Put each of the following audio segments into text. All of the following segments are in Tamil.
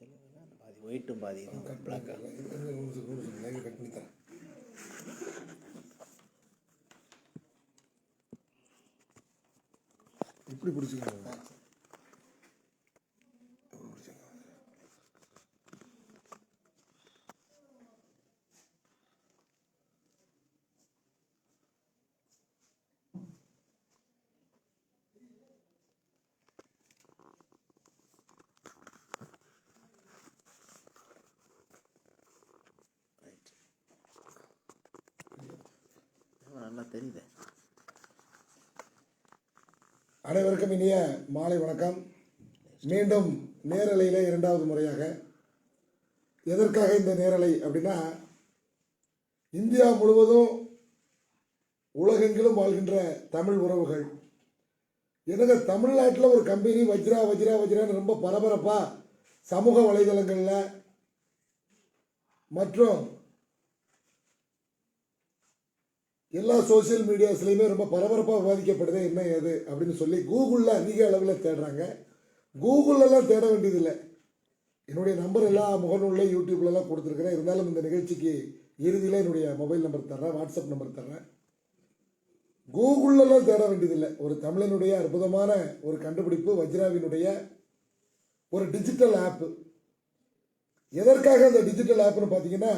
பாதி ஒயிட்டும் பாதி இதுவும் பிளாக்கா லைவ் கட் பண்ணி தரேன். இப்படி பிடிச்சிக்கோங்க. நல்லா தெரியுது அனைவருக்கும் இனிய மாலை வணக்கம். மீண்டும் நேரலையில் இரண்டாவது முறையாக. எதற்காக இந்த நேரலை அப்படின்னா இந்தியா முழுவதும் உலகெங்கிலும் வாழ்கின்ற தமிழ் உறவுகள். எனக்கு தமிழ்நாட்டில் ஒரு கம்பெனி வஜ்ரா வஜ்ரா வஜ்ரான்னு ரொம்ப பரபரப்பாக சமூக வலைதளங்களில் மற்றும் எல்லா சோஷியல் மீடியாஸ்லையுமே ரொம்ப பரபரப்பாக விவாதிக்கப்படுது என்ன ஏது அப்படின்னு சொல்லி கூகுளில் அதிக அளவில் தேடுறாங்க. கூகுளெல்லாம் தேட வேண்டியதில்லை. என்னுடைய நம்பர் எல்லாம் முகநூலில் யூடியூப்லலாம் கொடுத்துருக்குறேன். இருந்தாலும் இந்த நிகழ்ச்சிக்கு இறுதியில் என்னுடைய மொபைல் நம்பர் தர்றேன் வாட்ஸ்அப் நம்பர் தர்றேன். கூகுளெல்லாம் தேட வேண்டியதில்லை. ஒரு தமிழனுடைய அற்புதமான ஒரு கண்டுபிடிப்பு வஜ்ராவினுடைய ஒரு டிஜிட்டல் ஆப்பு எதற்காக அந்த டிஜிட்டல் ஆப்னு பார்த்தீங்கன்னா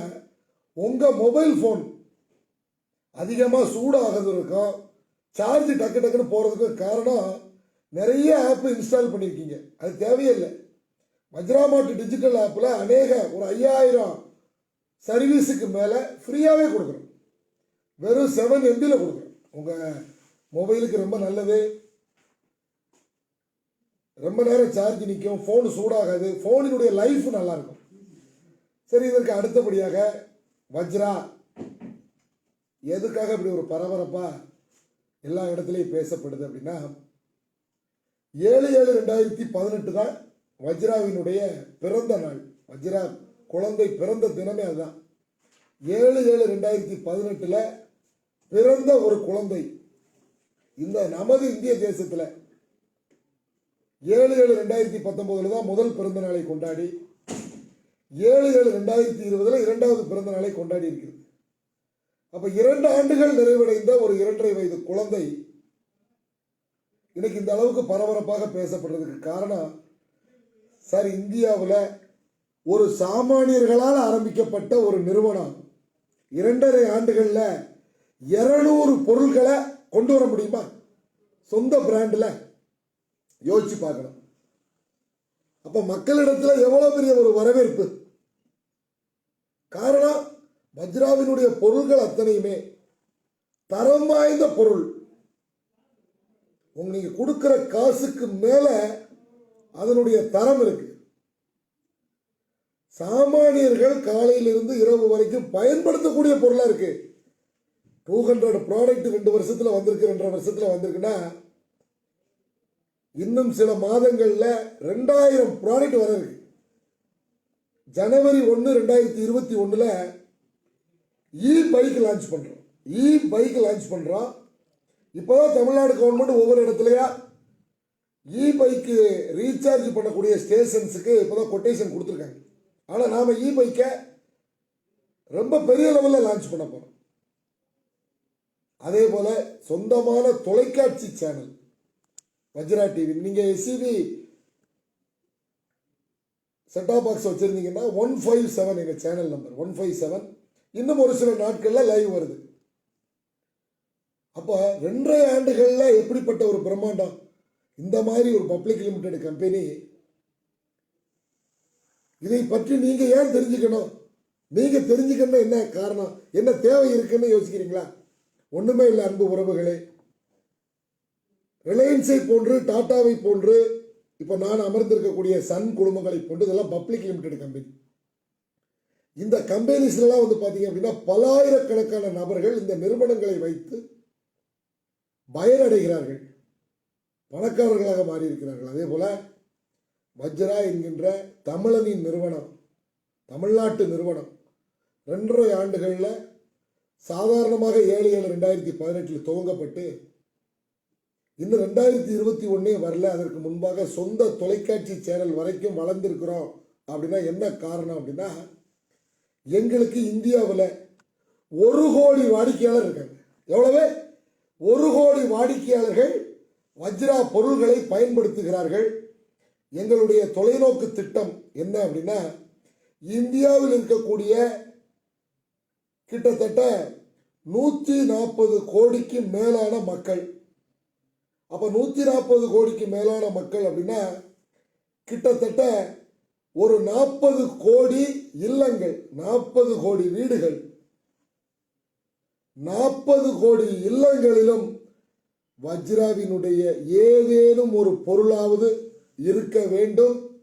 உங்கள் மொபைல் ஃபோன் அதிகமாக சூடாகிறதுக்கும் சார்ஜ் டக்கு டக்குன்னு போகிறதுக்கும் காரணம் நிறைய ஆப் இன்ஸ்டால் பண்ணியிருக்கீங்க அது தேவையே இல்லை வஜ்ராமாட்டு டிஜிட்டல் ஆப்பில் அநேக ஒரு ஐயாயிரம் சர்வீஸுக்கு மேலே ஃப்ரீயாகவே கொடுக்குறோம் வெறும் செவன் எம்பியில் கொடுக்குறோம் உங்கள் மொபைலுக்கு ரொம்ப நல்லது. ரொம்ப நேரம் சார்ஜ் நிற்கும் ஃபோன் சூடாகாது. ஃபோனினுடைய லைஃப் நல்லாயிருக்கும். சரி இதற்கு அடுத்தபடியாக வஜ்ரா எதுக்காக இப்படி ஒரு பரபரப்பாக எல்லா இடத்துலையும் பேசப்படுது அப்படின்னா ஏழு ஏழு ரெண்டாயிரத்தி பதினெட்டு தான் வஜ்ராவினுடைய பிறந்த நாள். வஜ்ரா குழந்தை பிறந்த தினமே அதுதான். ஏழு ஏழு ரெண்டாயிரத்தி பதினெட்டில் பிறந்த ஒரு குழந்தை இந்த நமது இந்திய தேசத்தில் ஏழு ஏழு ரெண்டாயிரத்தி பத்தொம்போதுல தான் முதல் பிறந்த நாளை கொண்டாடி ஏழு ஏழு ரெண்டாயிரத்தி இருபதில் இரண்டாவது பிறந்த நாளை கொண்டாடி இருக்கிறது. அப்ப இரண்டு ஆண்டுகள் நிறைவடைந்த ஒரு இரண்டரை வயது குழந்தை இன்னைக்கு இந்த அளவுக்கு பரபரப்பாக பேசப்படுறதுக்கு காரணம் சார் இந்தியாவில் ஒரு சாமானியர்களால் ஆரம்பிக்கப்பட்ட ஒரு நிறுவனம். இரண்டரை ஆண்டுகளில் இருநூறு பொருட்களை கொண்டு வர முடியுமா? சொந்த பிராண்டில். யோசிச்சு பார்க்கணும். அப்போ மக்களிடத்தில் எவ்வளோ பெரிய ஒரு வரவேற்பு? காரணம் வஜ்ராவினுடைய பொருள்கள் அத்தனையுமே தரம் வாய்ந்த பொருள். உங்க நீங்க கொடுக்கிற காசுக்கு மேல அதனுடைய தரம் இருக்கு. சாமானியர்கள் காலையிலிருந்து இரவு வரைக்கும் பயன்படுத்தக்கூடிய பொருளா இருக்கு. டூ ஹண்ட்ரட் ப்ராடக்ட் ரெண்டு வருஷத்துல வந்திருக்கு ரெண்டரை வருஷத்துல வந்திருக்குன்னா இன்னும் சில மாதங்கள்ல ரெண்டாயிரம் ப்ராடக்ட் வர இருக்கு. ஜனவரி ஒன்று ரெண்டாயிரத்தி இருபத்தி ஒன்றில் E இ பைக் லான்ச் பண்ணுறோம் இ e பைக் லான்ச் பண்ணுறோம் இப்போ தான் தமிழ்நாடு கவர்மெண்ட் ஒவ்வொரு இடத்துலையா இ e பைக்கு ரீசார்ஜ் பண்ணக்கூடிய ஸ்டேஷன்ஸுக்கு இப்போ தான் கொட்டேஷன் கொடுத்துருக்காங்க. ஆனால் நாம் இ பைக்கை ரொம்ப பெரிய லெவலில் லான்ச் பண்ண போகிறோம் அதே போல் சொந்தமான தொலைக்காட்சி சேனல் வஜ்ரா டிவி நீங்கள் எஸ்சிபி செட்டாப் பாக்ஸ் வச்சிருந்தீங்கன்னா ஒன் ஃபைவ் செவன் எங்கள் channel number one five seven இன்னும் ஒரு சில நாட்கள்ல லைவ் வருது. அப்போ ரெண்டரை ஆண்டுகள்ல எப்படிப்பட்ட ஒரு பிரம்மாண்டம்? இந்த மாதிரி ஒரு பப்ளிக் லிமிடெட் கம்பெனி இதை பற்றி நீங்க ஏன் தெரிஞ்சுக்கணும்? நீங்க தெரிஞ்சுக்கணும் என்ன காரணம்? என்ன தேவை இருக்குன்னு யோசிக்கிறீங்களா? ஒண்ணுமே இல்லை அன்பு உறவுகளே. ரிலையன்ஸை போன்று டாட்டாவை போன்று இப்போ நான் அமர்ந்திருக்கக்கூடிய சன் குழுமங்களை போன்று இதெல்லாம் பப்ளிக் லிமிடெட் கம்பெனி இந்த கம்பெனிஸ்லாம் வந்து பார்த்தீங்க அப்படின்னா பலாயிரக்கணக்கான நபர்கள் இந்த நிறுவனங்களை வைத்து பயனடைகிறார்கள். பணக்காரர்களாக மாறியிருக்கிறார்கள். அதே போல் வஜ்ரா என்கின்ற தமிழனின் நிறுவனம் தமிழ்நாட்டு நிறுவனம் ரெண்டரை ஆண்டுகளில் சாதாரணமாக ஏழு ஏழு ரெண்டாயிரத்தி பதினெட்டில் துவங்கப்பட்டு இன்னும் ரெண்டாயிரத்தி இருபத்தி ஒன்றே வரல. அதற்கு முன்பாக சொந்த தொலைக்காட்சி சேனல் வரைக்கும் வளர்ந்துருக்கிறோம் அப்படின்னா என்ன காரணம் அப்படின்னா எங்களுக்கு இந்தியாவில் ஒரு கோடி வாடிக்கையாளர் இருக்காங்க. எவ்வளவு? ஒரு கோடி வாடிக்கையாளர்கள் வஜ்ரா பொருள்களை பயன்படுத்துகிறார்கள். எங்களுடைய தொலைநோக்கு திட்டம் என்ன அப்படின்னா இந்தியாவில் இருக்கக்கூடிய கிட்டத்தட்ட நூற்றி நாற்பது கோடிக்கு மேலான மக்கள். அப்போ நூற்றி நாற்பது கோடிக்கு மேலான மக்கள் அப்படின்னா கிட்டத்தட்ட ஒரு நாற்பது கோடி இல்லங்கள் நாற்பது கோடி வீடுகள். நாற்பது கோடி இல்லங்களிலும் வஜ்ராவினுடைய ஏதேனும் ஒரு பொருளாவது இருக்க வேண்டும்.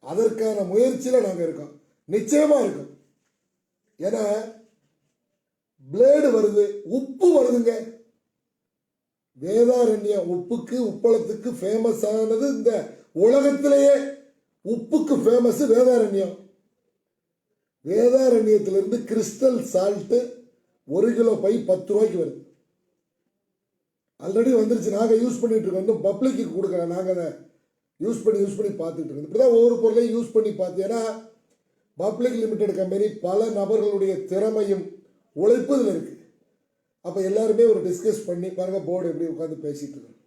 அதற்கான முயற்சியில் நாங்கள் இருக்கோம். நிச்சயமா இருக்கோம். ஏன்னா பிளேடு வருது உப்பு வருதுங்க. வேதாரண்யம் உப்புக்கு உப்பளத்துக்கு ஃபேமஸ் ஆனது இந்த உலகத்திலேயே. உப்புக்கு ஃபேமஸ் வேதாரண்யம் வேதாரண்யத்திலிருந்து கிறிஸ்டல் சால்ட்டு ஒரு கிலோ பை பத்து ரூபாய்க்கு வருது. ஆல்ரெடி வந்துருச்சு. நாங்கள் யூஸ் பண்ணிட்டு இருக்கோம். இன்னும் பப்ளிக்கு கொடுக்குறோம் நாங்கள் அதை யூஸ் பண்ணி யூஸ் பண்ணி பார்த்துட்டு இருக்கோம். இப்படி தான் ஒவ்வொரு பொருளையும் யூஸ் பண்ணி பார்த்து. ஏன்னா பப்ளிக் லிமிடெட் கம்பெனி பல நபர்களுடைய திறமையும் உழைப்பு இதில் இருக்கு. அப்போ எல்லாருமே ஒரு டிஸ்கஸ் பண்ணி பாருங்கள் போர்டு எப்படி உட்காந்து பேசிட்டு இருக்கோம்.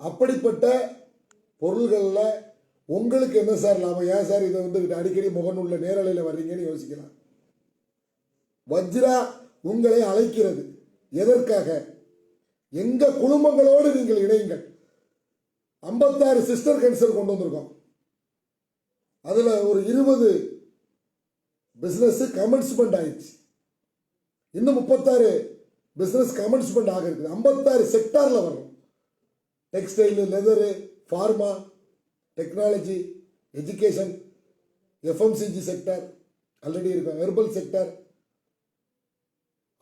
அப்படிப்பட்ட பொருள்களில் உங்களுக்கு என்ன சார் லாபம்? ஏன் சார் இதை வந்து அடிக்கடி முகநூலில் நேரலையில் வர்றீங்கன்னு யோசிக்கலாம். வஜ்ரா உங்களை அழைக்கிறது. எதற்காக? எங்க குடும்பங்களோடு நீங்கள் இணையுங்கள். ஐம்பத்தாறு சிஸ்டர் கன்சல் கொண்டு வந்திருக்கோம். அதில் ஒரு இருபது பிசினஸ் கமெண்ட்ஸ்மெண்ட் ஆயிடுச்சு. இன்னும் முப்பத்தாறு பிஸ்னஸ் கமெண்ட்ஸ்மெண்ட் ஆக இருக்குது. ஐம்பத்தாறு செக்டாரில் வரும் textile leather pharma technology education FMCG sector already இருக்கும். Herbal sector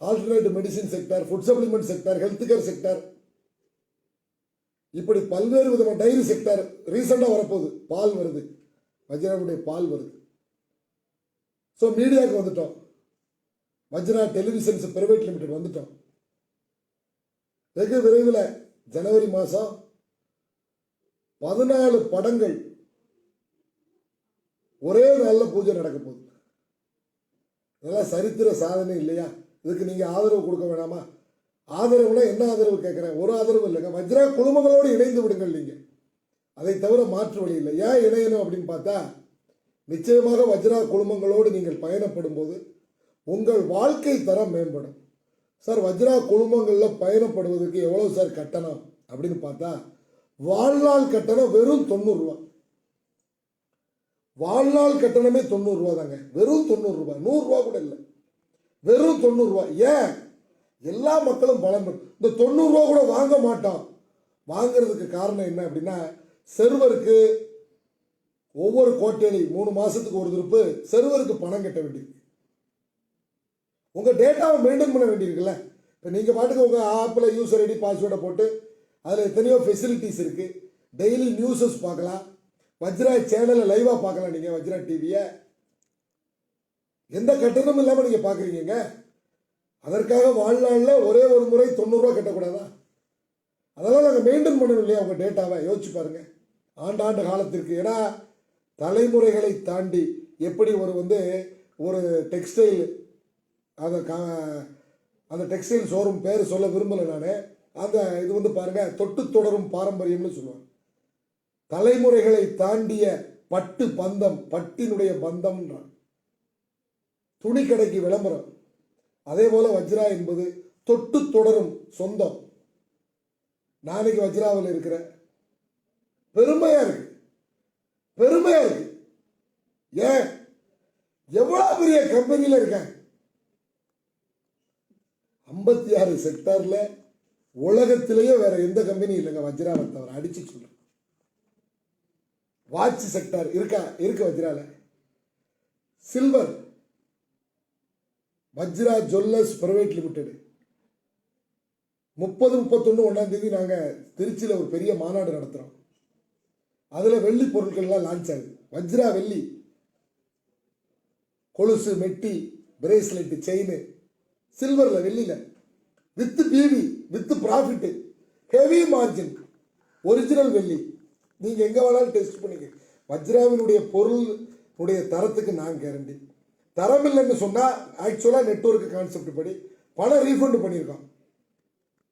alternative medicine sector food supplement sector health care sector இப்படி பல்வேறு விதமான டைரி செக்டார் ரீசெண்டாக வரப்போகுது. பால் வருது. வஜ்ராவுடைய பால் வருது. ஸோ மீடியாவுக்கு வந்துட்டோம். வஜ்ரா டெலிவிஷன்ஸ் பிரைவேட் லிமிடெட் வந்துட்டோம். வெகு விரைவில் ஜனவரி மாதம் பதினாலு படங்கள் ஒரே நல்ல பூஜை நடக்க போகுது. இதெல்லாம் சரித்திர சாதனை இல்லையா? இதுக்கு நீங்கள் ஆதரவு கொடுக்க வேணாமா? ஆதரவுனா என்ன ஆதரவு கேட்குறேன் ஒரு ஆதரவு இல்லைங்க. வஜ்ரா குழுமங்களோடு இணைந்து விடுங்கள் நீங்கள் அதை தவிர மாற்று வழி இல்லை. ஏன் இணையணும் அப்படின்னு பார்த்தா நிச்சயமாக வஜ்ரா குழுமங்களோடு நீங்கள் பயணப்படும் போது உங்கள் வாழ்க்கை தரம் மேம்படும். சார் வஜ்ரா குழுமங்களில் பயணப்படுவதற்கு எவ்வளோ சார் கட்டணம் அப்படின்னு பார்த்தா வாழ்நாள் கட்டணம் வெறும் தொண்ணூறுரூவா வாழ்நாள் கட்டணமே தொண்ணூறுரூவா தாங்க. வெறும் தொண்ணூறுரூவா நூறுரூவா கூட இல்லை. வெறும் தொண்ணூறுரூவா ஏன்? எல்லா மக்களும் பலம் பெறும். இந்த தொண்ணூறுரூவா கூட வாங்க மாட்டோம். வாங்குறதுக்கு காரணம் என்ன அப்படின்னா செர்வருக்கு ஒவ்வொரு கோட்டையிலையும் மூணு மாதத்துக்கு ஒரு திருப்பு செர்வருக்கு பணம் கட்ட வேண்டியிருக்கு. உங்கள் டேட்டாவை மெயின்டைன் பண்ண வேண்டியிருக்குல்ல. இப்போ நீங்கள் பாட்டுக்கு உங்கள் ஆப்பில் யூசர் ஐடி பாஸ்வேர்டை போட்டு அதில் எத்தனையோ ஃபெசிலிட்டிஸ் இருக்குது டெய்லி நியூஸஸ் பார்க்கலாம். வஜ்ரா சேனலை லைவாக பார்க்கலாம் நீங்கள் வஜ்ரா டிவியை எந்த கட்டணமும் இல்லாமல் நீங்கள் பார்க்குறீங்க அதற்காக வாழ்நாளில் ஒரே ஒரு முறை தொண்ணூறுரூவா கட்டக்கூடாதா? அதெல்லாம் நாங்கள் மெயின்டைன் பண்ணணும் இல்லையா உங்கள் டேட்டாவை யோசிச்சு பாருங்கள் ஆண்டாண்டு காலத்திற்கு. ஏன்னா தலைமுறைகளை தாண்டி எப்படி ஒரு வந்து ஒரு டெக்ஸ்டைல் அதை கா அந்த டெக்ஸ்டைல் ஷோரூம் பேர் சொல்ல விரும்பலை நான். அந்த இது வந்து பாருங்க தொட்டு தொடரும் பாரம்பரியம்னு சொல்லுவாங்க. தலைமுறைகளை தாண்டிய பட்டு பந்தம் பட்டினுடைய பந்தம்ன்றான் துணி கடைக்கு விளம்பரம். அதே போல வஜ்ரா என்பது தொட்டு தொடரும் சொந்தம். நாளைக்கு வஜ்ராவில் இருக்கிற பெருமையா இருக்கு. பெருமையா இருக்கு. ஏன்? எவ்வளவு பெரிய கம்பெனியில இருக்கேன். ஐம்பத்தி ஆறு செக்டார்ல உலகத்திலேயே வேற எந்த கம்பெனி இல்லைங்க வஜ்ராவை தவிர அடிச்சு சொல்றேன். வாட்ச் செக்டார் இருக்கா? இருக்கு வஜ்ரால? Silver Vajra jewellers private limited முப்பது முப்பத்தொன்று ஒன்றாம் தேதி நாங்கள் திருச்சியில் ஒரு பெரிய மாநாடு நடத்துகிறோம் அதில் வெள்ளி பொருட்கள்லாம் லான்ச் ஆகுது. வஜ்ரா வெள்ளி. கொலுசு மெட்டி பிரேஸ்லெட்டு செயின் சில்வரில் வெள்ளியில். வித்து பிவி வித்து ப்ராஃபிட்டு ஹெவி மார்ஜின் ஒரிஜினல் வெள்ளி நீங்கள் எங்கே வேணாலும் டெஸ்ட் பண்ணிக்க. வஜ்ராவினுடைய பொருளுடைய தரத்துக்கு நான் கேரண்டி தரம் இல்லைன்னு சொன்னால் ஆக்சுவலாக நெட்ஒர்க்கு கான்செப்ட் படி பணம் ரீஃபண்ட் பண்ணியிருக்கோம்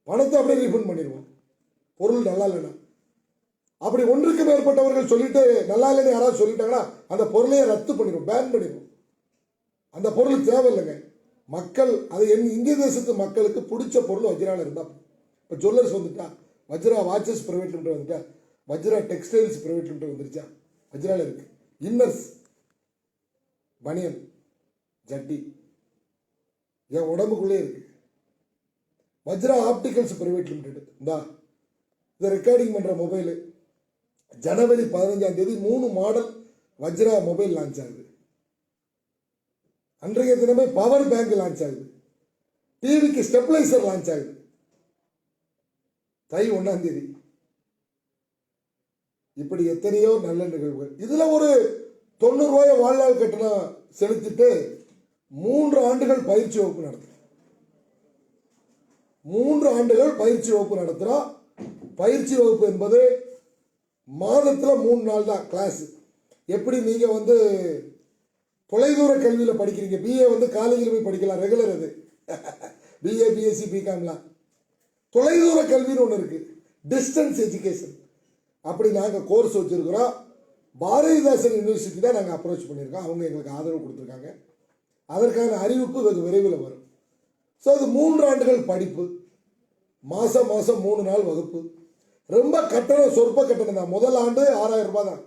பணத்தை அப்படியே ரீஃபண்ட் பண்ணிடுவோம் பொருள் நல்லா இல்லைன்னா. அப்படி ஒன்றுக்கு மேற்பட்டவர்கள் சொல்லிட்டு நல்லா இல்லைன்னு யாராவது சொல்லிட்டாங்கன்னா அந்த பொருளையே ரத்து பண்ணிடுவோம் பேன் பண்ணிடுவோம். அந்த பொருள் தேவையில்லைங்க. மக்கள் அது என் இந்திய தேசத்து மக்களுக்கு பிடிச்ச பொருள் வஜ்ராவில் இருந்தால் இப்போ ஜுவல்லர்ஸ் வந்துட்டா வஜ்ரா வாட்சஸ் ப்ரைவேட் லிமிடெட் வந்துட்டா வஜ்ரா டெக்ஸ்டைல்ஸ் ப்ரைவேட் லிமிடெட் வந்துருச்சா? வஜ்ராவில் இருக்குது இன்னர்ஸ் பனியன் ஜட்டி. என் உடம்புக்குள்ளே இருக்கு. வஜ்ரா ஆப்டிகல்ஸ் பிரைவேட் லிமிடெட் இந்தா இதை ரெக்கார்டிங் பண்ணுற மொபைலு ஜனவரி பதினஞ்சாம் தேதி மூணு மாடல் வஜ்ரா மொபைல் லான்ச் ஆகுது. அன்றைய தினமே பவர் பேங்க் லான்ச் ஆகுது. டிவிக்கு ஸ்டெப்லைசர் லான்ச் ஆகுது. தை ஒன்றாம் தேதி. இப்படி எத்தனையோ நல்ல நிகழ்வுகள். இதில் ஒரு தொண்ணூறு ரூபாய் வாழ்நாள் கட்டணம் செலுத்திட்டு மூன்று ஆண்டுகள் பயிற்சி வகுப்பு நடத்துகிறோம் மூன்று ஆண்டுகள் பயிற்சி வகுப்பு நடத்துகிறோம் பயிற்சி வகுப்பு என்பது மாதத்தில் மூணு நாள் தான் கிளாஸ் எப்படி நீங்கள் வந்து தொலைதூர கல்வியில் படிக்கிறீங்க. பிஏ வந்து காலேஜில் போய் படிக்கலாம். ரெகுலர் அது. பிஏ பிஎஸ்சி பிகாம்லாம் தொலைதூர கல்வின்னு ஒன்று இருக்குது டிஸ்டன்ஸ் எஜுகேஷன் அப்படி நாங்கள் கோர்ஸ் வச்சுருக்கிறோம். பாரதிதாசன் யூனிவர்சிட்டி தான் நாங்கள் அப்ரோச் பண்ணியிருக்கோம். அவங்க எங்களுக்கு ஆதரவு கொடுத்துருக்காங்க. அதற்கான அறிவிப்பு வெகு விரைவில் வரும். ஸோ அது மூன்று ஆண்டுகள் படிப்பு. மாதம் மாதம் மூணு நாள் வகுப்பு. ரொம்ப கட்டணம் சொற்ப கட்டணம் தான். முதல் ஆண்டு ஆறாயிரம் ரூபாய் தான்.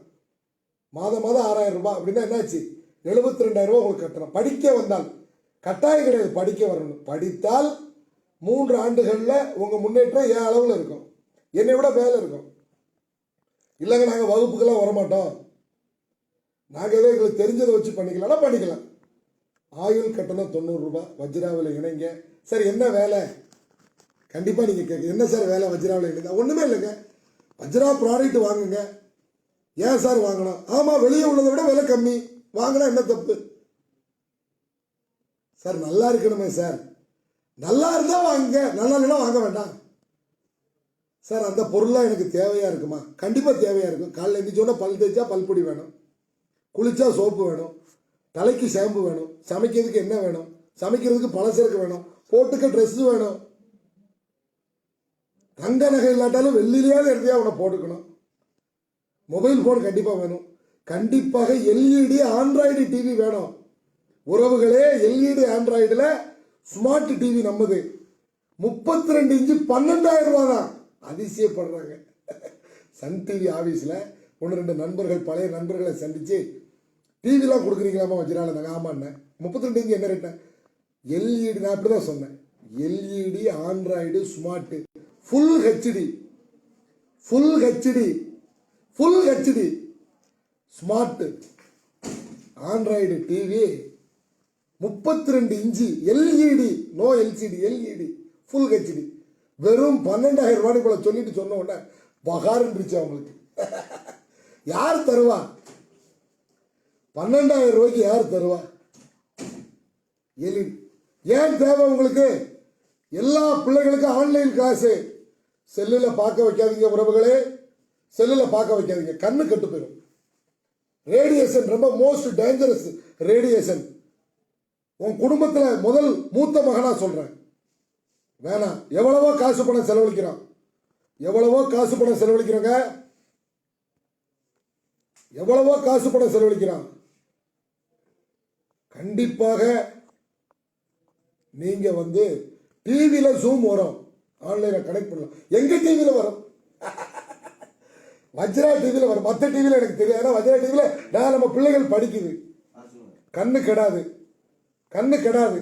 மாதம் மாதம் ஆறாயிரம் ரூபாய். அப்படின்னா என்னாச்சு? எழுபத்தி ரெண்டாயிரம் ரூபா உங்களுக்கு கட்டணும். படிக்க வந்தால் கட்டாயம் கிடையாது படிக்க வரணும். படித்தால் மூன்று ஆண்டுகளில் உங்கள் முன்னேற்றம் ஏன் அளவில் இருக்கும்? என்னை விட மேலே இருக்கும். இல்லைங்க நாங்கள் வகுப்புக்கெல்லாம் வரமாட்டோம். நாங்கள் ஏதோ எங்களுக்கு தெரிஞ்சதை வச்சு பண்ணிக்கலாம்னா பண்ணிக்கலாம். ஆயுள் கட்டணம் தொண்ணூறுரூபா வஜ்ராவில் இணைங்க. சார் என்ன வேலை? கண்டிப்பாக நீங்கள் கேட்க என்ன சார் வேலை வஜ்ராவில் இணைங்க? ஒன்றுமே இல்லைங்க. வஜ்ரா ப்ராடக்ட் வாங்குங்க. ஏன் சார் வாங்கணும்? ஆமாம் வெளியே உள்ளதை விட விலை கம்மி. வாங்கினா என்ன தப்பு? சார் நல்லா இருக்கணுமே சார். நல்லா இருந்தால் வாங்குங்க நல்லா இல்லைன்னா வாங்க வேண்டாம். சார் அந்த பொருளாக எனக்கு தேவையாக இருக்குமா? கண்டிப்பாக தேவையாக இருக்கும். காலையில் எழுந்திரிச்சோன்னா பல் தேய்ச்சா பல்பொடி வேணும். குளிச்சா சோப்பு வேணும். தலைக்கு ஷாம்பு வேணும். சமைக்கிறதுக்கு என்ன வேணும். சமைக்கிறதுக்கு பலசரக்கு வேணும். போட்டுக்க ட்ரெஸ் வேணும். தங்க நகை இல்லாட்டாலும் வெள்ளிலேயாவது எடுத்தியா அவனை போட்டுக்கணும். மொபைல் ஃபோன் கண்டிப்பாக வேணும். கண்டிப்பாக எல்இடி ஆண்ட்ராய்டு டிவி வேணும். உறவுகளே எல்இடி ஆண்ட்ராய்டில் ஸ்மார்ட் டிவி நம்மது. முப்பத்தி ரெண்டு இன்ச்சு பன்னெண்டாயிரம் ரூபா தான். அதிசயப்படுறாங்க. சன் டிவி ஆஃபீஸில் ஒன்று ரெண்டு நண்பர்கள் பழைய நண்பர்களை சந்தித்து டிவிலாம் கொடுக்குறீங்களாமா வச்சிருந்தாங்க ஆமாண்ணே. முப்பத்தி ரெண்டு இன்ச்சு என்ன ரேட்டேன் எல்இடி நான் அப்படி தான் சொன்னேன் LED android smart full HD full HD full HD smart android TV முப்பத்தி ரெண்டு inch LED no LCD LED full HD வெறும் பன்னெண்டாயிரம் ரூபாய்க்கு போல சொல்லிட்டு சொன்ன உடனே பகாருன்றுச்சு அவங்களுக்கு யார் தருவா? பன்னெண்டாயிரம் ரூபாய்க்கு யார் தருவா? எலி ஏன் தேவை உங்களுக்கு? எல்லா பிள்ளைகளுக்கும் ஆன்லைன் கிளாஸு செல்லில் பார்க்க வைக்காதீங்க உறவுகளே. செல்லில் பார்க்க வைக்காதீங்க. கண்ணு கட்டு போயிடும் ரேடியேஷன் ரொம்ப மோஸ்ட் டேஞ்சரஸ் ரேடியேஷன் உன் குடும்பத்தில் முதல் மூத்த மகனாக சொல்கிறேன் வேணாம் எவ்வளவோ காசு பணம் செலவழிக்கிறோம் எவ்வளவோ காசு பணம் செலவழிக்கிறோங்க. எவ்வளவோ காசு பணம் செலவழிக்கிறோம் கண்டிப்பாக நீங்கள் வந்து டிவியில் ஜூம் வரும். ஆன்லைனில் கனெக்ட் பண்ணலாம். எங்கள் டிவியில் வரும்? வஜ்ரா டிவியில் வரும். மற்ற டிவியில் எனக்கு தெரியாது. ஏன்னா வஜ்ரா டிவியில் நான் நம்ம பிள்ளைகள் படிக்குது. கண்ணு கெடாது. கண்ணு கெடாது.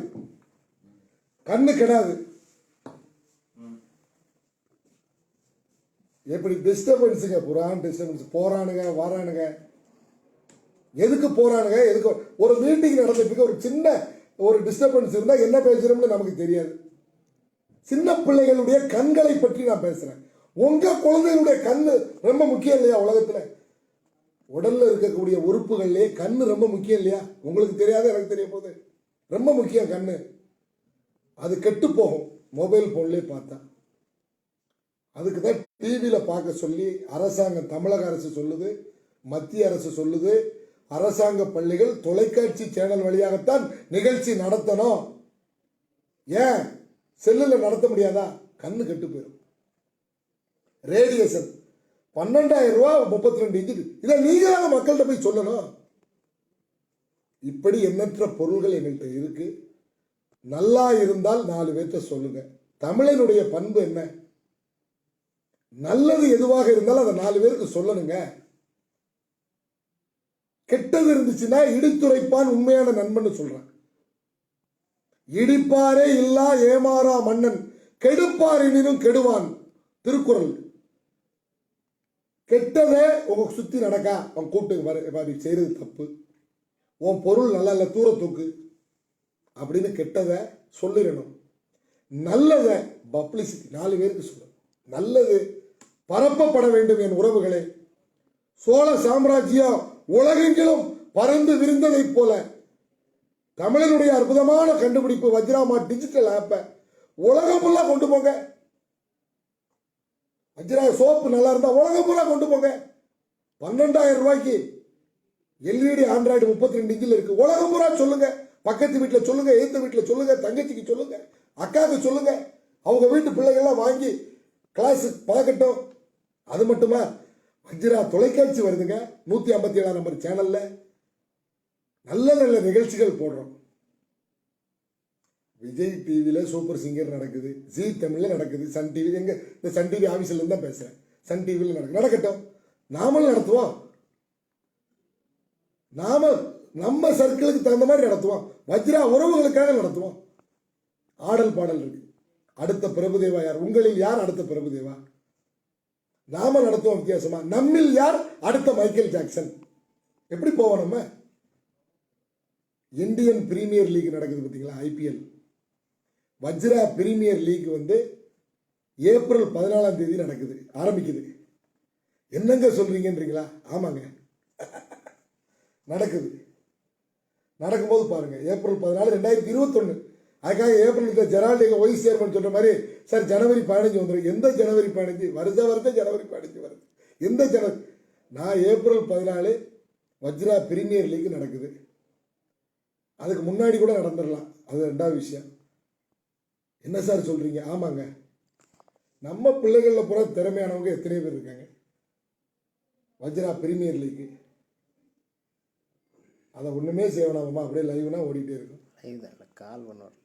கண்ணு கெடாது. எப்படி டிஸ்டர்பன்ஸுங்க புறான் டிஸ்டர்பன்ஸ் போறானுங்க வரானுங்க. எதுக்கு போறானுங்க? எதுக்கு? ஒரு மீட்டிங் நடந்துட்டு ஒரு சின்ன ஒரு டிஸ்டர்பன்ஸ் இருந்தால் என்ன பேசுறோம்னு நமக்கு தெரியாது. சின்ன பிள்ளைகளுடைய கண்களை பற்றி நான் பேசுகிறேன் உங்க குழந்தைகளுடைய கண்ணு ரொம்ப முக்கியம் இல்லையா உலகத்துல? உடல்ல இருக்கக்கூடிய உறுப்புகள்லயே கண்ணு ரொம்ப முக்கியம் இல்லையா? உங்களுக்கு தெரியாத எனக்கு தெரிய போகுது. ரொம்ப முக்கியம் கண்ணு. அது கெட்டு போகும். மொபைல் போன்லேயே பார்த்தா. அதுக்கு தான் டிவியில் பார்க்க சொல்லி அரசாங்கம் தமிழக அரசு சொல்லுது மத்திய அரசு சொல்லுது அரசாங்க பள்ளிகள் தொலைக்காட்சி சேனல் வழியாகத்தான் நிகழ்ச்சி நடத்தணும். ஏன்? செல்லில் நடத்த முடியாதா? கண்ணு கெட்டு போயிடும் ரேடியேஷன். பன்னெண்டாயிரம் ரூபா முப்பத்தி ரெண்டு இன்ச்சு இதை நீங்களாக மக்கள்கிட்ட போய் சொல்லணும். இப்படி எண்ணற்ற பொருள்கள் எங்கள்கிட்ட இருக்கு. நல்லா இருந்தால் நாலு பேர்த்த சொல்லுங்க. தமிழனுடைய பண்பு என்ன? நல்லது எதுவாக இருந்தாலும் அதை நாலு பேருக்கு சொல்லணுங்க. கெட்டது இருந்துச்சுன்னா இடித்துரைப்பான் உண்மையான நண்பன் சொல்றான். இடிப்பாரே இல்லா ஏமாறா மன்னன். கெடுப்பாரினும் கெடுவான். திருக்குறள். கெட்டதே உங்கள் சுற்றி நடக்கா? அவன் கூப்பிட்டு பாரு பாரு, செய்கிறது தப்பு. உன் பொருள் நல்லா இல்லை தூர தூக்கு. அப்படின்னு கெட்டதை சொல்லிடணும். நல்லதை பப்ளிசிட்டி நாலு பேருக்கு சொல்லணும். நல்லது பரப்பப்பட வேண்டும் என் உறவுகளே. சோழ சாம்ராஜ்யம் உலகெங்கிலும் பறந்து விரிந்ததைப் போல. தமிழனுடைய அற்புதமான கண்டுபிடிப்பு வஜ்ராமா டிஜிட்டல் ஆப்பை உலகம் ஃபுல்லாக கொண்டு போங்க. வஜ்ரா சோப்பு நல்லா இருந்தால் உலகம் பூரா கொண்டு போங்க. பன்னெண்டாயிரம் ரூபாய்க்கு எல்இடி ஆண்ட்ராய்டு முப்பத்தி ரெண்டு இன்ச்சில் இருக்குது உலகம் பூரா சொல்லுங்கள் பக்கத்து வீட்டில் சொல்லுங்கள் எய்த்த வீட்டில் சொல்லுங்கள் தங்கச்சிக்கு சொல்லுங்கள் அக்காவுக்கு சொல்லுங்கள் அவங்க வீட்டு பிள்ளைகள்லாம் வாங்கி கிளாஸு பார்க்கட்டும் அது மட்டுமா? வஜ்ரா தொலைக்காட்சி வருதுங்க. நூற்றி ஐம்பத்தி ஏழாம் நம்பர் சேனலில் நல்ல நல்ல நிகழ்ச்சிகள் போடுறோம். விஜய் டிவியில் சூப்பர் சிங்கர் நடக்குது. ஜி தமிழில் நடக்குது. சன் டிவி எங்கே இந்த சன் டிவி ஆஃபீஸ்லேருந்து தான் பேசுகிறேன் சன் டிவியில் நடக்கு நடக்கட்டும். நாமளும் நடத்துவோம். நாம நம்ம சர்க்கிளுக்கு தகுந்த மாதிரி நடத்துவோம். வஜ்ரா உறவுகளுக்காக நடத்துவோம். ஆடல் பாடல் இருக்கு. அடுத்த பிரபுதேவா யார்? உங்களில் யார் அடுத்த பிரபுதேவா? நாம நடத்துவோம் வித்தியாசமா. நம்மில் யார்? அடுத்த மைக்கேல் ஜாக்சன். எப்படி போவோம் நம்ம? இந்தியன் பிரீமியர் லீக் நடக்குது பார்த்தீங்களா ஐபிஎல் வஜ்ரா பிரீமியர் லீக் வந்து ஏப்ரல் பதினாலாம் தேதி நடக்குது ஆரம்பிக்குது. என்னங்க சொல்கிறீங்கன்றீங்களா ஆமாங்க. நடக்குது. நடக்கும்போது பாருங்கள் ஏப்ரல் பதினாலு ரெண்டாயிரத்தி இருபத்தொன்னு. அதுக்காக ஏப்ரல் ஜெரால்டு எங்க ஒய்ஸ் சேர்மன் சொல்கிற மாதிரி சார் ஜனவரி பதினஞ்சு வந்துடும் எந்த ஜனவரி பதினஞ்சு? வருஷ வருஷம் ஜனவரி பதினஞ்சு வருது. எந்த ஜனவரி? நான் ஏப்ரல் பதினாலு வஜ்ரா பிரீமியர் லீக் நடக்குது. அதுக்கு முன்னாடி கூட நடந்துடலாம். அது ரெண்டாவது விஷயம். என்ன சார் சொல்றீங்க? ஆமாங்க. நம்ம பிள்ளைகளில் பூரா திறமையானவங்க எத்தனை பேர் இருக்காங்க. வஜ்ரா பிரீமியர் லீக் அதை ஒண்ணுமே செய்ய வேணாமா அப்படியே லைவ்னா ஓடிட்டே இருக்கும். லைவ் தான் கால் பண்ணுவார்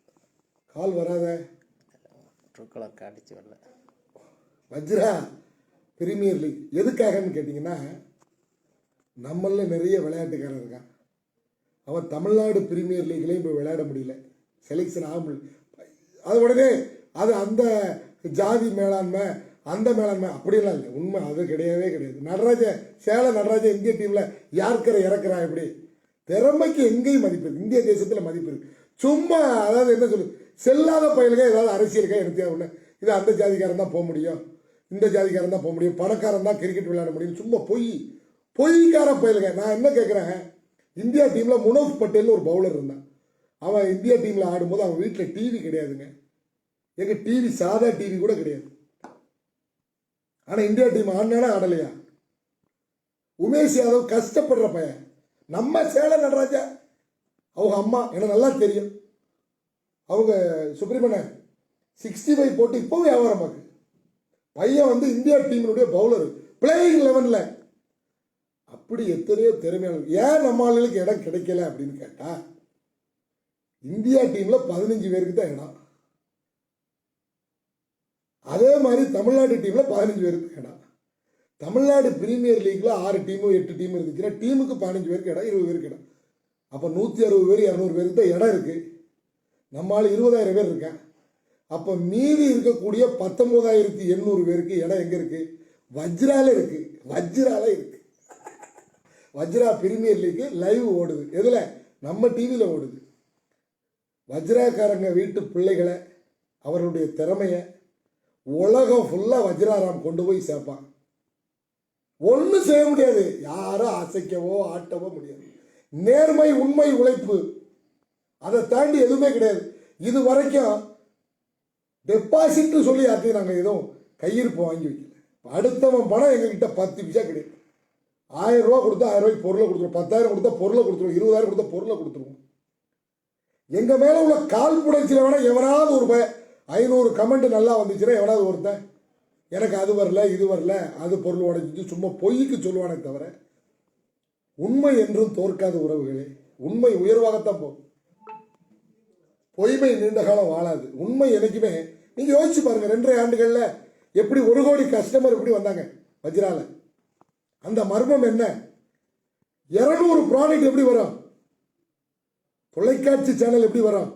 கால் வராத. ட்ரூ கலர் காட்டிச்சு வரல. வஜ்ரா பிரீமியர் லீக் எதுக்காகன்னு கேட்டிங்கன்னா நம்மள நிறைய விளையாட்டுக்காரன் இருக்கான். அவன் தமிழ்நாடு பிரீமியர் லீக்லேயும் போய் விளையாட முடியல. செலெக்ஷன் ஆக முடியல. அது உடனே அது அந்த ஜாதி மேலாண்மை அந்த மேலாண்மை அப்படிலாம் இல்லை. உண்மை அது கிடையவே கிடையாது. நடராஜ சேலம் நடராஜ இந்திய டீமில் யாருக்கிற இறக்குறா இப்படி திறமைக்கு எங்கேயும் மதிப்பு இருக்கு. இந்திய தேசத்தில் மதிப்பு இருக்கு. சும்மா அதாவது என்ன சொல்லு செல்லாத பயலுங்க ஏதாவது அரசியலுக்காக எடுத்தே ஒன்று இது அந்த ஜாதிக்காரன் தான் போக முடியும். இந்த ஜாதிக்காரன் தான் போக முடியும். பணக்காரன் தான் கிரிக்கெட் விளையாட முடியும். சும்மா பொய். பொய்க்கார பயலுங்க நான் என்ன கேட்குறேன் இந்தியா டீமில் முனோஃப் பட்டேல்னு ஒரு பவுலர் இருந்தான். அவன் இந்தியா டீமில் ஆடும்போது அவன் வீட்டில் டிவி கிடையாதுங்க. எங்கள் டிவி சாதா டிவி கூட கிடையாது. ஆனால் இந்தியா டீம் ஆடினானா ஆடலையா? உமேஷ் யாதவ் கஷ்டப்படுற பையன். நம்ம சேலம் நடராஜா. அவங்க அம்மா எனக்கு நல்லா தெரியும். அவங்க சுப்ரீமண சிக்ஸ்டி ஃபைவ் போட்டு இப்போ வியாபாரம் பார்க்கு பையன் வந்து இந்தியா டீமினுடைய பவுலர் பிளேயிங் லெவனில் அப்படி எத்தனையோ திறமையான ஏன் நம்ம ஆளுகளுக்கு இடம் கிடைக்கல அப்படின்னு கேட்டால் இந்தியா டீம்ல பதினஞ்சு பேருக்கு தான் இடம். அதே மாதிரி தமிழ்நாடு டீம்ல பதினஞ்சு பேருக்கு தான் இடம். தமிழ்நாடு பிரீமியர் லீக்ல ஆறு டீமோ எட்டு டீம் இருந்துச்சுன்னா டீமுக்கு பதினஞ்சு பேருக்கு இடம் இருபது பேருக்கு இடம். அப்போ நூற்றி அறுபது பேர் இரநூறு பேருக்கு தான் இடம் இருக்கு. நம்மளால் இருபதாயிரம் பேர் இருக்கேன். அப்போ மீதி இருக்கக்கூடிய பத்தொன்பதாயிரத்தி எண்ணூறு பேருக்கு இடம் எங்கே இருக்கு? வஜ்ரால இருக்கு. வஜ்ரால இருக்கு. வஜ்ரா பிரீமியர் லீக் லைவ் ஓடுது. எதில்? நம்ம டிவியில் ஓடுது. வஜ்ராக்காரங்க வீட்டு பிள்ளைகளை அவருடைய திறமையை உலகம் ஃபுல்லாக வஜ்ராராம் கொண்டு போய் சேர்ப்பான். ஒன்றும் செய்ய முடியாது. யாரும் அசைக்கவோ ஆட்டவோ முடியாது. நேர்மை உண்மை உழைப்பு. அதை தாண்டி எதுவுமே கிடையாது. இது வரைக்கும் டெபாசிட்னு சொல்லி யார்த்தையும் நாங்கள் எதுவும் கையிருப்பு வாங்கி வைக்கல. அடுத்தவன் பணம் எங்ககிட்ட பத்து பைசா கிடையாது. ஆயிரம் ரூபா கொடுத்தா ஆயிரம் ரூபாய்க்கு பொருளை கொடுத்துருவோம். பத்தாயிரம் கொடுத்தா பொருளை கொடுத்துருவோம். இருபதாயிரம் கொடுத்தா பொருளை கொடுத்துருவோம். எங்க மேல உள்ள கால் புடைச்சில வேணா எவனாவது ஒரு ஐநூறு கமெண்ட் நல்லா வந்துச்சுன்னா எவனாவது ஒருத்தன் எனக்கு அது வரல இது வரல அது பொருள் உடைஞ்சிச்சு சும்மா பொய்க்கு சொல்லுவானே தவிர உண்மை என்றும் தோற்காத உறவுகளே. உண்மை உயர்வாகத்தான் போகும். பொய்மை நீண்ட காலம் வாழாது. உண்மை என்றைக்குமே நீங்க யோசிச்சு பாருங்க ரெண்டரை ஆண்டுகள்ல எப்படி ஒரு கோடி கஸ்டமர் எப்படி வந்தாங்க வஜ்ரால? அந்த மர்மம் என்ன? இரநூறு ப்ராடக்ட் எப்படி வரும்? தொலைக்காட்சி சேனல் எப்படி வரும்?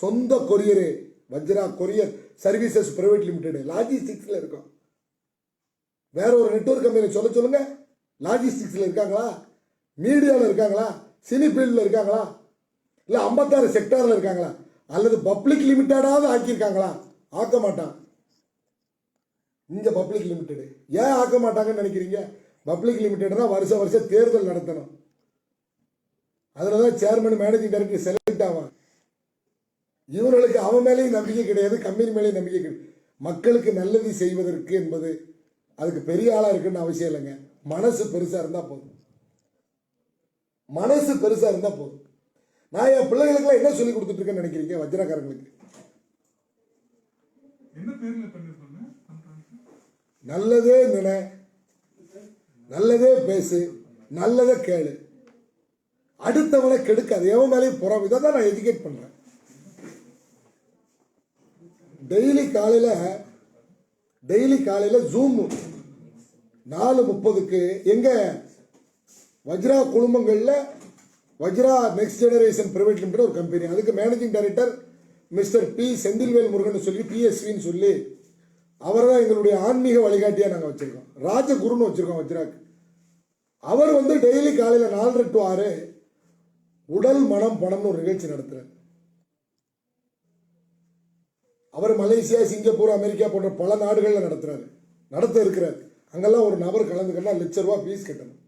சொந்த courier Vajra courier services private limited லாஜிஸ்டிக்ஸில் இருக்கும். வேற ஒரு நெட்வொர்க் கம்பெனி சொல்ல சொல்லுங்க. லாஜிஸ்டிக்ஸில் இருக்காங்களா? மீடியாவில் இருக்காங்களா? சினி ஃபீல்டில் இருக்காங்களா? இல்லை ஐம்பத்தாறு செக்டாரில் இருக்காங்களா? அல்லது பப்ளிக் லிமிட்டடாவது ஆக்கியிருக்காங்களா? ஆக்க மாட்டான். இங்கே பப்ளிக் லிமிட்டெடு ஏன் ஆக்க மாட்டாங்கன்னு நினைக்கிறீங்க? பப்ளிக் லிமிடெட்னா வருஷம் வருஷம் தேர்தல் நடத்தணும். அதில் தான் சேர்மன் மேனேஜிங் டைரக்டர் செலக்ட் ஆவான். இவர்களுக்கு அவன் மேலேயும் நம்பிக்கை கிடையாது கம்பெனி மேலேயும் நம்பிக்கை கிடையாது. மக்களுக்கு நல்லது செய்வதற்கு என்பது அதுக்கு பெரிய ஆளா இருக்குன்னு அவசியம் இல்லைங்க. மனசு பெருசா இருந்தா போதும். மனசு பெருசா இருந்தா போதும். நான் என் பிள்ளைகளுக்குலாம் என்ன சொல்லி கொடுத்துட்டு இருக்கேன்னு நினைக்கிறீங்க வஜ்ரக்காரங்களுக்கு நல்லதே நினை நல்லதே பேசு நல்லதே கேளு. அடுத்தவனை கெடுக்காது. எவன் மேலேயும் புறம். இதை தான் நான் எஜுகேட் பண்ணுறேன் டெய்லி காலையில் டெய்லி காலையில் ஜூம் நாலு முப்பதுக்கு எங்கே? Vajra குழுமங்களில் Vajra next generation private limited ஒரு கம்பெனி அதுக்கு managing director mister P Senthilvel Murugan சொல்லி பிஎஸ்வின்னு சொல்லி அவர் தான் எங்களுடைய ஆன்மீக வழிகாட்டியாக நாங்கள் வச்சுருக்கோம். ராஜகுருன்னு வச்சுருக்கோம் வஜ்ராக்கு. அவர் வந்து டெய்லி காலையில் நாலரை டு ஆறு உடல் மனம் பணம்னு ஒரு நிகழ்ச்சி நடத்துறாரு. அவர் மலேசியா சிங்கப்பூர் அமெரிக்கா போன்ற பல நாடுகளில் நடத்துறாரு. நடத்த இருக்கிறார். அங்கெல்லாம் ஒரு நபர் கலந்துக்கிட்டால் லட்ச ரூபா ஃபீஸ் கட்டணும்.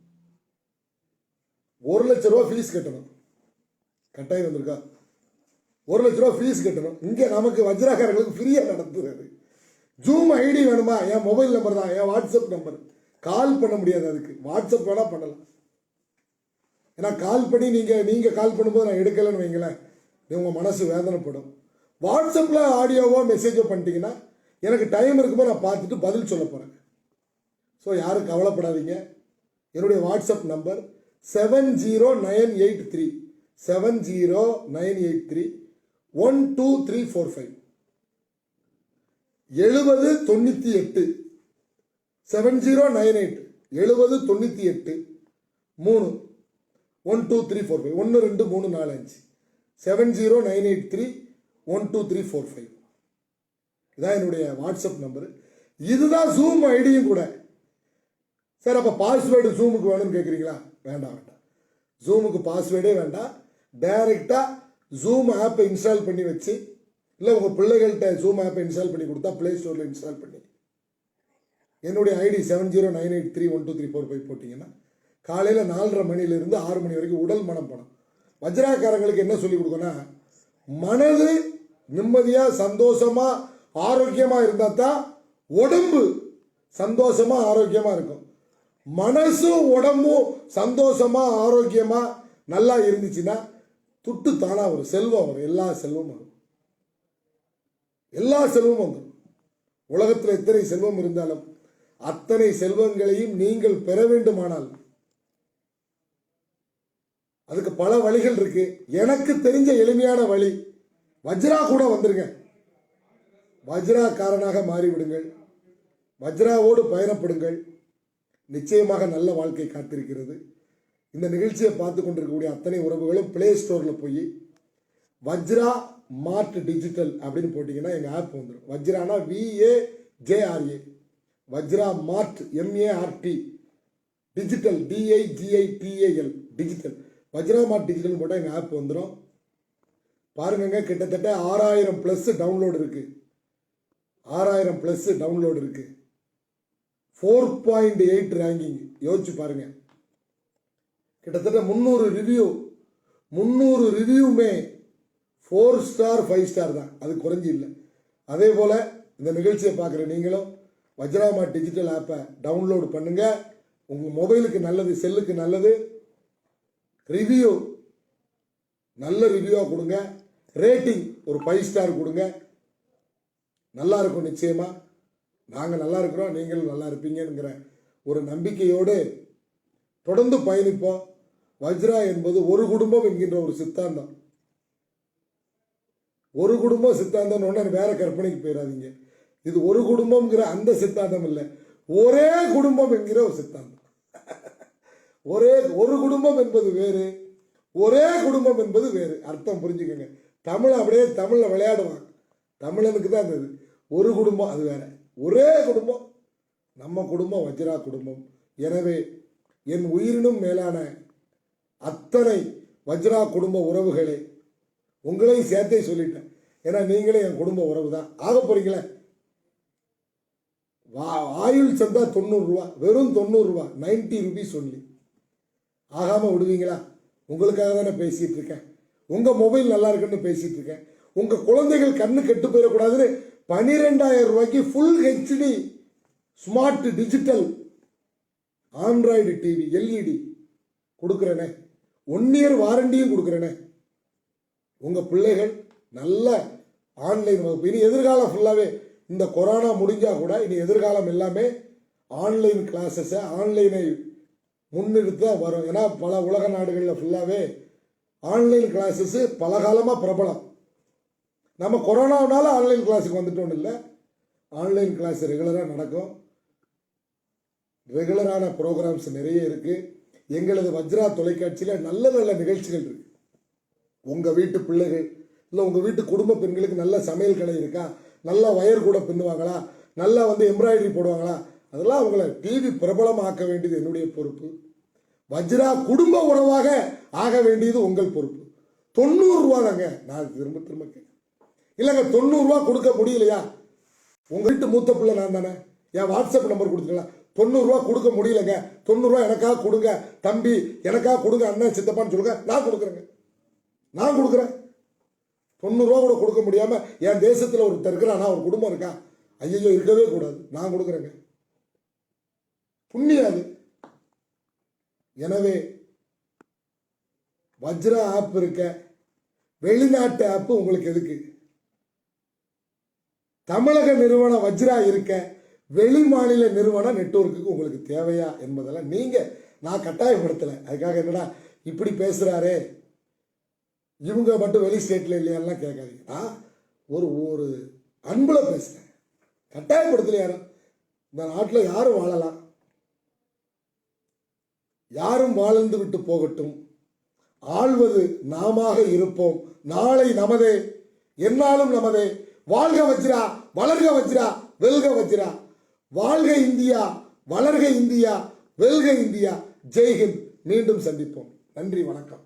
ஒரு லட்ச ரூபா ஃபீஸ் கட்டணும். கட்டாயம் வந்திருக்கா? ஒரு லட்ச ரூபா ஃபீஸ் கட்டணும். இங்கே நமக்கு வஜ்ராக்காரர்களுக்கு ஃப்ரீயாக நடத்துறாரு. ஜூம் ஐடி வேணுமா? என் மொபைல் நம்பர் தான். என் வாட்ஸ்அப் நம்பர் கால் பண்ண முடியாது அதுக்கு. வாட்ஸ்அப் வேணால் பண்ணலாம். ஏன்னா கால் பண்ணி நீங்கள் நீங்கள் கால் பண்ணும்போது நான் எடுக்கலைன்னு வைங்களேன். உங்கள் மனசு வேதனைப்படும். வாட்ஸ்அப்பில் ஆடியோவோ மெசேஜோ பண்ணிட்டீங்கன்னா எனக்கு டைம் இருக்கும்போது நான் பார்த்துட்டு பதில் சொல்ல போகிறேன் ஸோ யாரும் கவலைப்படாதீங்க. என்னுடைய WhatsApp number seven zero nine eight three seven zero nine eight three one two three four five எழுபது தொண்ணூற்றி எட்டு. செவன் ஜீரோ நைன் எயிட் எழுபது தொண்ணூற்றி எட்டு. மூணு. One two three four five. ஒன்று ரெண்டு மூணு நாலு அஞ்சு. Seven zero nine eight three. One two three four five. இதான் என்னுடைய வாட்ஸ்அப் நம்பரு. இதுதான் ஜூம் ஐடியும் கூட. சார் அப்போ பாஸ்வேர்டு ஜூமுக்கு வேணும்னு கேட்குறீங்களா வேண்டாம் வேண்டாம். ஜூமுக்கு பாஸ்வேர்டே வேண்டாம். டைரெக்டாக ஜூம் ஆப்பை இன்ஸ்டால் பண்ணி வச்சு இல்லை உங்கள் பிள்ளைகள்கிட்ட ஜூம் ஆப்பை இன்ஸ்டால் பண்ணி கொடுத்தா ப்ளே ஸ்டோரில் இன்ஸ்டால் பண்ணி. என்னுடைய ID seven zero nine eight three one two three four five போட்டிங்கன்னா காலையில் நாலரை மணிலேருந்து ஆறு மணி வரைக்கும் உடல் மனம் பணம் வஜ்ராக்காரங்களுக்கு என்ன சொல்லி கொடுக்கணும் மனது நிம்மதியாக சந்தோஷமாக ஆரோக்கியமாக இருந்தால் தான் உடம்பு சந்தோஷமாக ஆரோக்கியமாக இருக்கும். மனசும் உடம்பும் சந்தோஷமாக ஆரோக்கியமாக நல்லா இருந்துச்சுன்னா துட்டு தானாக வரும். செல்வம் வரும். எல்லா செல்வமும் வரும். எல்லா செல்வமும் வந்துடும் உலகத்தில் எத்தனை செல்வம் இருந்தாலும் அத்தனை செல்வங்களையும் நீங்கள் பெற வேண்டுமானால் அதுக்கு பல வழிகள் இருக்கு. எனக்கு தெரிஞ்ச எளிமையான வழி வஜ்ரா கூட வந்துருங்க. வஜ்ராக்காரனாக மாறிவிடுங்கள். வஜ்ராவோடு பயணப்படுங்கள். நிச்சயமாக நல்ல வாழ்க்கை காத்திருக்கிறது. இந்த நிகழ்ச்சியை பார்த்து கொண்டிருக்கக்கூடிய அத்தனை உறவுகளும் பிளே ஸ்டோரில் போய் வஜ்ரா மார்ட் டிஜிட்டல் அப்படின்னு போட்டிங்கன்னா எங்கள் ஆப் வந்துடும் வஜ்ரானா VA JRA Vajra mart MART digital DIGITAL digital Vajra mart digital போட்டால் எங்கள் ஆப் வந்துடும் பாருங்கங்க கிட்டத்தட்ட ஆறாயிரம் ப்ளஸ் டவுன்லோடு இருக்குது ஆறாயிரம் ப்ளஸ் டவுன்லோடு இருக்குது ஃபோர் பாயிண்ட் எயிட் ரேங்கிங் யோசிச்சு பாருங்கள் கிட்டத்தட்ட முந்நூறு ரிவ்யூ முந்நூறு ரிவ்யூமே ஃபோர் ஸ்டார் ஃபைவ் ஸ்டார் தான். அது குறைஞ்சி இல்லை. அதே போல் இந்த நிகழ்ச்சியை பார்க்குற நீங்களும் வஜ்ராமா டிஜிட்டல் ஆப்பை டவுன்லோடு பண்ணுங்கள் உங்கள் மொபைலுக்கு நல்லது செல்லுக்கு நல்லது. ரிவ்யூ நல்ல ரிவ்யூவாக கொடுங்க. ரேட்டிங் ஒரு ஃபைவ் ஸ்டார் கொடுங்க. நல்லா இருக்கும் நிச்சயமாக நாங்கள் நல்லா இருக்கிறோம் நீங்களும் நல்லா இருப்பீங்கிற ஒரு நம்பிக்கையோடு தொடர்ந்து பயணிப்போம். வஜ்ரா என்பது ஒரு குடும்பம் என்கின்ற ஒரு சித்தாந்தம். ஒரு குடும்பம் சித்தாந்தம் ஒன்று வேற கற்பனைக்கு போயிடாதீங்க. இது ஒரு குடும்பம்ங்கிற அந்த சித்தாந்தம் இல்லை. ஒரே குடும்பம் என்கிற ஒரு சித்தாந்தம். ஒரே ஒரு குடும்பம் என்பது வேறு ஒரே குடும்பம் என்பது வேறு. அர்த்தம் புரிஞ்சுக்கோங்க. தமிழ் அப்படியே தமிழில் விளையாடுவான் தமிழனுக்கு தான் அது. ஒரு குடும்பம் அது வேற. ஒரே குடும்பம். நம்ம குடும்பம் வஜ்ரா குடும்பம். எனவே என் உயிரினும் மேலான அத்தனை வஜ்ரா குடும்ப உறவுகளே உங்களையும் சேர்த்தே சொல்லிட்டேன். ஏன்னா நீங்களே என் குடும்ப உறவு தான். ஆக போறீங்களே? வா- ஆயுள் சந்தா தொண்ணூறுரூவா வெறும் தொண்ணூறுரூவா நைன்டி ருபீஸ் ஒன்லி ஆகாமல் விடுவீங்களா? உங்களுக்காக தானே பேசிகிட்டு இருக்கேன். உங்கள் மொபைல் நல்லா இருக்குன்னு பேசிகிட்டு இருக்கேன். உங்கள் குழந்தைகள் கண்ணு கெட்டு போயிடக்கூடாதுன்னு பன்னிரெண்டாயிரம் ரூபாய்க்கு full HD smart digital android TV LED கொடுக்குறேனே. One year வாரண்டியும் கொடுக்குறேனே. உங்கள் பிள்ளைகள் நல்ல ஆன்லைன் வகுப்பு. இனி எதிர்காலம் ஃபுல்லாகவே இந்த கொரோனா முடிஞ்சால் கூட இனி எதிர்காலம் எல்லாமே ஆன்லைன் கிளாஸஸை ஆன்லைனை முன்னெடுத்து தான் வரும். ஏன்னா பல உலக நாடுகளில் ஃபுல்லாகவே ஆன்லைன் கிளாஸஸ் பல காலமாக பிரபலம். நம்ம கொரோனாவுனால ஆன்லைன் கிளாஸுக்கு வந்துட்டோம் இல்லை. ஆன்லைன் கிளாஸ் ரெகுலராக நடக்கும். ரெகுலரான ப்ரோக்ராம்ஸ் நிறைய இருக்குது எங்களது வஜ்ரா தொலைக்காட்சியில் நல்ல நல்ல நிகழ்ச்சிகள் இருக்குது உங்கள் வீட்டு பிள்ளைகள் இல்லை உங்கள் வீட்டு குடும்ப பெண்களுக்கு நல்ல சமையல் கடை இருக்கா? நல்லா ஒயர் கூட பின்னுவாங்களா? நல்லா வந்து எம்ப்ராய்டரி போடுவாங்களா? அதெல்லாம் அவங்கள டிவி பிரபலமாக்க வேண்டியது என்னுடைய பொறுப்பு. வஜ்ரா குடும்ப உறவாக ஆக வேண்டியது உங்கள் பொறுப்பு. தொண்ணூறுரூவா தாங்க. நான் திரும்ப திரும்ப கேட்கிறேன். இல்லைங்க தொண்ணூறுரூவா கொடுக்க முடியலையா? உங்கள் வீட்டு மூத்த பிள்ளை நான் தானே? என் வாட்ஸ்அப் நம்பர் கொடுத்துக்கலாம் தொண்ணூறுரூவா கொடுக்க முடியலங்க. தொண்ணூறுரூவா எனக்காக கொடுங்க தம்பி. எனக்காக கொடுங்க அண்ணன் சித்தப்பான்னு சொல்லுங்க. நான் கொடுக்குறேங்க. நான் கொடுக்குறேன். தொண்ணூறுரூவா கூட கொடுக்க முடியாமல் என் தேசத்தில் ஒருத்தர் இருக்கிறானா? ஒரு குடும்பம் இருக்கா? ஐயோ இருக்கவே கூடாது. நான் கொடுக்குறேங்க. புண்ணியம் அது எனவே வஜ்ரா ஆப் இருக்க வெளிநாட்டு ஆப் உங்களுக்கு எதுக்கு? தமிழக நிறுவனம் வஜ்ரா இருக்க வெளி மாநில நிறுவன நெட்வொர்க்குக்கு உங்களுக்கு தேவையா என்பதெல்லாம் நீங்க நான் கட்டாயப்படுத்தலை. அதுக்காக என்னடா இப்படி பேசுறாரே? இவங்க மட்டும் வெளி ஸ்டேட்ல இல்லையான்லாம் கேட்காதீங்க. நான் ஒரு ஒரு அன்புல பேசுறேன். கட்டாயப்படுத்தல யாரும். இந்த நாட்டில் யாரும் வாழலாம். யாரும் வாழ்ந்து விட்டு போகட்டும். ஆழ்வது நாமாக இருப்போம். நாளை நமதே. என்னாலும் நமதே. வாழ்க வஜ்ரா வளர்க வஜ்ரா வெல்க வஜ்ரா. வாழ்க இந்தியா வளர்க இந்தியா வெல்க இந்தியா. ஜெய்ஹிந்த் மீண்டும் சந்திப்போம். நன்றி வணக்கம்.